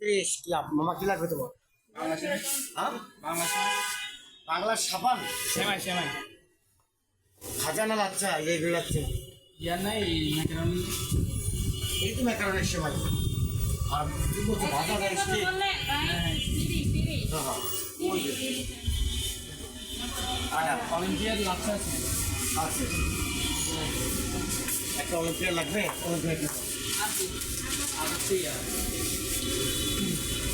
ত্রিশ কি মামা কি লাগবে তোমার? বাংলা সেমাই হ্যাঁ? বাংলা সেমাই সাবান? সেমাই সেমাই। খাজানা লাচ্ছা এইগুলো লাগছে ইয়ার নাই ম্যাকারনি। এই তো ম্যাকারনের সময় আর তুই বলছো ভাজা রাইস কি হ্যাঁ, হ্যাঁ। ওই অলিম্পিয়ার লাচ্ছা আছে আছে একটা অলিম্পিয়ার লাগবে? অলিম্পিয়ার কি আর আছে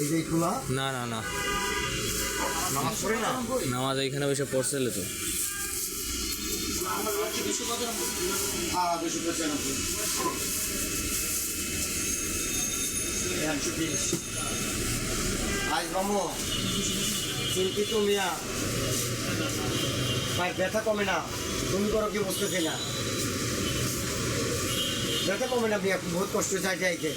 এই যে খোলা। না না না। নামাজ পড়ে না? নামাজ এখানে বসে পড়ছিল তো। হ্যাঁ আজ মামু চিন্তিত মিয়া। ভাই ব্যথা কমে না। তুমি করো কি বুঝতেছি না। ব্যথা কমে না মিয়া বহুত কষ্ট চাই যাইতে